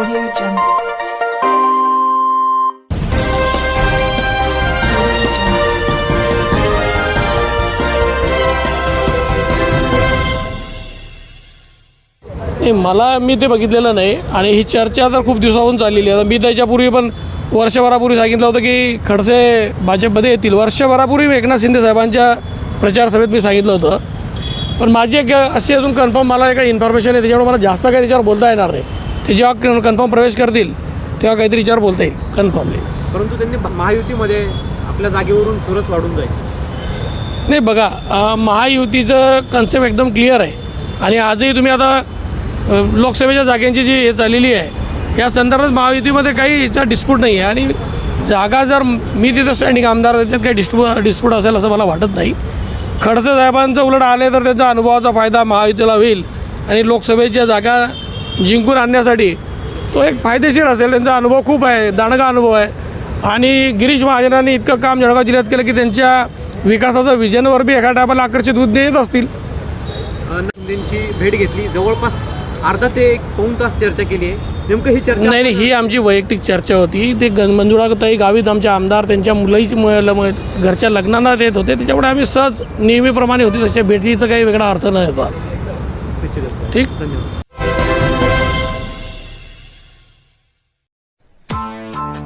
Audio Jungle. नाही मला मी ते बघितलेलं नाही आणि ही चर्चा तर खूप दिवसाहून चाललेली आहे. आता मी त्याच्यापूर्वी पण वर्षभरापूर्वी सांगितलं होतं की खडसे भाजपमध्ये येतील. वर्षभरापूर्वी एकनाथ शिंदे साहेबांच्या प्रचार सभेत मी सांगितलं होतं. पण माझी एक अशी अजून कन्फर्म मला काही इन्फॉर्मेशन आहे त्याच्यामुळे मला जास्त काही त्याच्यावर बोलता येणार नाही. ते जेव्हा कन्फर्म प्रवेश करतील तेव्हा काहीतरी याच्यावर बोलता येईल. कन्फर्मली परंतु त्यांनी महायुतीमध्ये आपल्या जागेवरून सुरस वाढून जाईल. नाही बघा महायुतीचं कन्सेप्ट एकदम क्लिअर आहे. आणि आजही तुम्ही आता लोकसभेच्या जागांची जी हे चाललेली आहे या संदर्भात महायुतीमध्ये काही याचा डिस्प्यूट नाही आहे. आणि जागा जर मी तिथं स्टँडिंग आमदार त्याच्यात काही डिस्प्यू डिस्प्यूट असेल असं मला वाटत नाही. खडसे साहेबांचं उलट आले तर त्यांचा अनुभवाचा फायदा महायुतीला होईल. आणि लोकसभेच्या जागा जिंकून आणण्यासाठी. तो एक फायदेशीर असेल. त्यांचा अनुभव खूप आहे. दांडगा अनुभव आहे. आणि गिरीश महाजनांनी इतकं काम जळगाव जिल्ह्यात केलं की त्यांच्या विकासाचं विजनवर बी एका टायमाला आकर्षित होत येत असतील. त्यांची भेट घेतली. जवळपास अर्धा ते एक पाऊण तास चर्चा केली आहे. नेमकं ही चर्चा नाही नाही ही आमची वैयक्तिक चर्चा होती. ते मंजुळाताई गावीत आमचे आमदार त्यांच्या मुलाची म- म- घरच्या लग्नांना देत होते. त्याच्यामुळे आम्ही सहज नेहमीप्रमाणे होती. तशा भेटीचा काही वेगळा अर्थ नाही होता. ठीक? धन्यवाद.